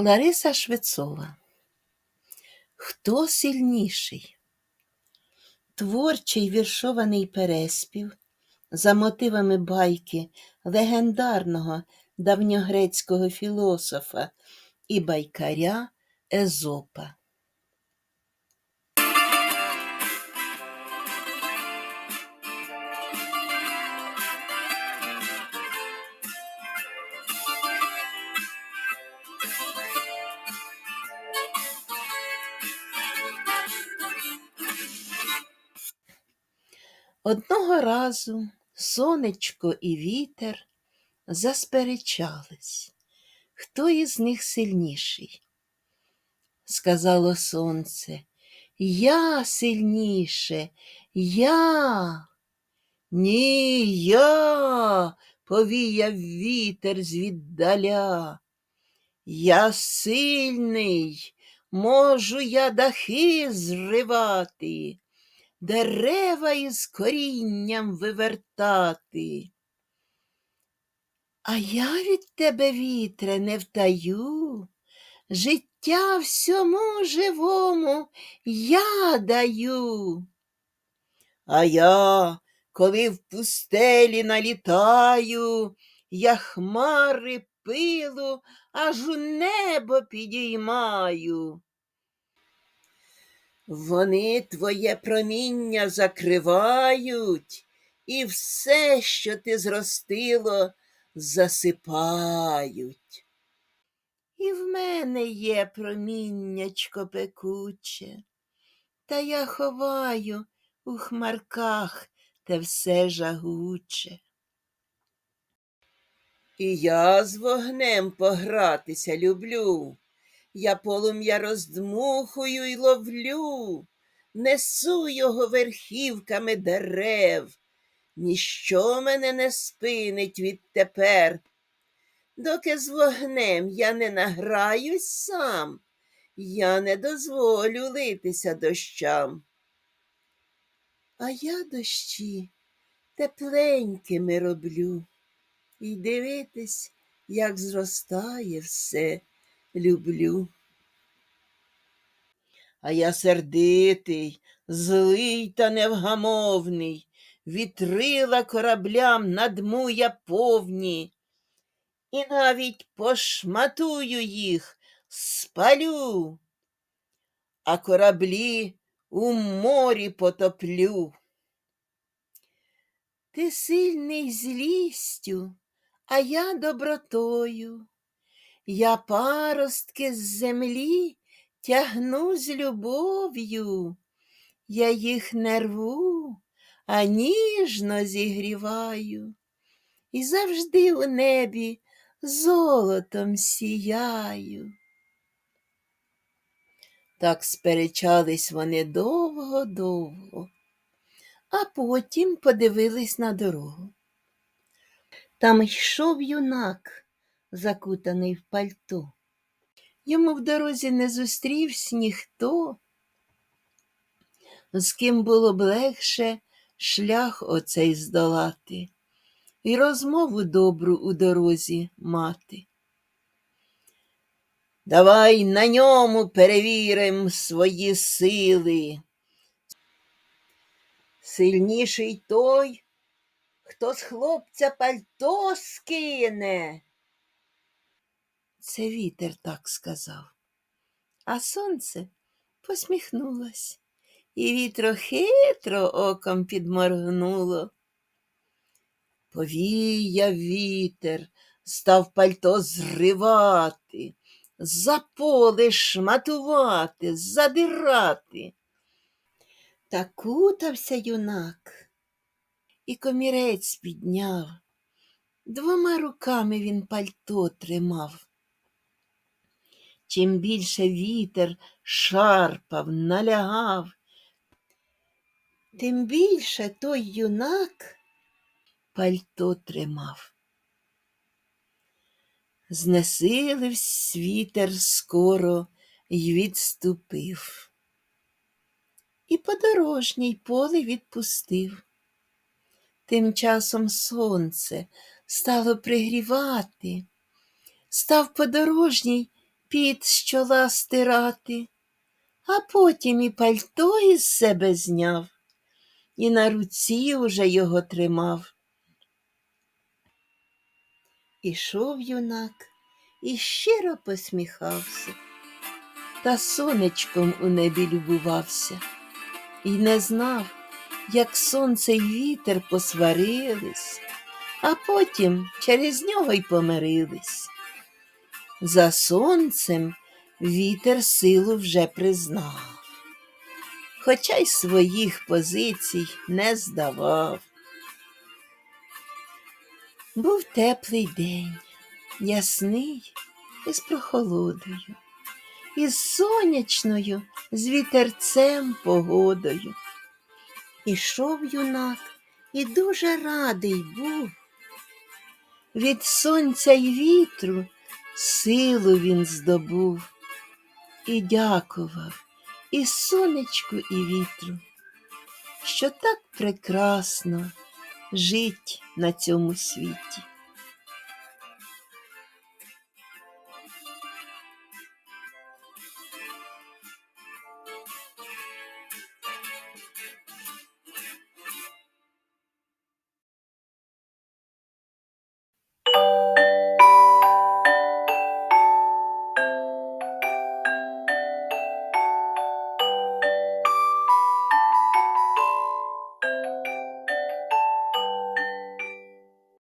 Лариса Швецова. Хто сильніший? Творчий віршований переспів за мотивами байки легендарного давньогрецького філософа і байкаря Езопа. Одного разу сонечко і вітер засперечались, хто із них сильніший. Сказало сонце, я сильніше, я. Ні, я, повіяв вітер звіддаля. Я сильний, можу я дахи зривати дерева із корінням вивертати. А я від тебе, вітре, не втаю, життя всьому живому я даю. А я, коли в пустелі налітаю, я хмари пилу аж у небо підіймаю. Вони твоє проміння закривають, і все, що ти зростило, засипають. І в мене є проміннячко пекуче, та я ховаю у хмарках те все жагуче. І я з вогнем погратися люблю. Я полум'я роздмухую й ловлю, несу його верхівками дерев, ніщо мене не спинить відтепер. Доки з вогнем я не награюсь сам, я не дозволю литися дощам. А я дощі тепленькими роблю і дивитись, як зростає все люблю. А я сердитий, злий та невгамовний, вітрила кораблям надму я повні, і навіть пошматую їх, спалю, а кораблі у морі потоплю. Ти сильний злістю, а я добротою. Я паростки з землі тягну з любов'ю, я їх не рву, а ніжно зігріваю, і завжди у небі золотом сіяю. Так сперечались вони довго-довго, а потім подивились на дорогу. Там йшов юнак закутаний в пальто. Йому в дорозі не зустрівся ніхто, з ким було б легше шлях оцей здолати і розмову добру у дорозі мати. Давай на ньому перевірим свої сили. Сильніший той, хто з хлопця пальто скине. Це вітер так сказав. А сонце посміхнулось, і вітро хитро оком підморгнуло. Повіяв вітер, став пальто зривати, за поле шматувати, задирати. Та кутався юнак, і комірець підняв. Двома руками він пальто тримав. Чим більше вітер шарпав, налягав, тим більше той юнак пальто тримав. Знесиливсь вітер скоро й відступив, і подорожній поле відпустив. Тим часом сонце стало пригрівати, став подорожній піт з чола стирати, а потім і пальто із себе зняв, і на руці уже його тримав. Ішов юнак і щиро посміхався, та сонечком у небі любувався, і не знав, як сонце й вітер посварились, а потім через нього й помирились. За сонцем вітер силу вже признав, хоча й своїх позицій не здавав. Був теплий день, ясний і з прохолодою, із сонячною, з вітерцем погодою. Ішов юнак і дуже радий був. Від сонця й вітру силу він здобув і дякував і сонечку, і вітру, що так прекрасно жить на цьому світі.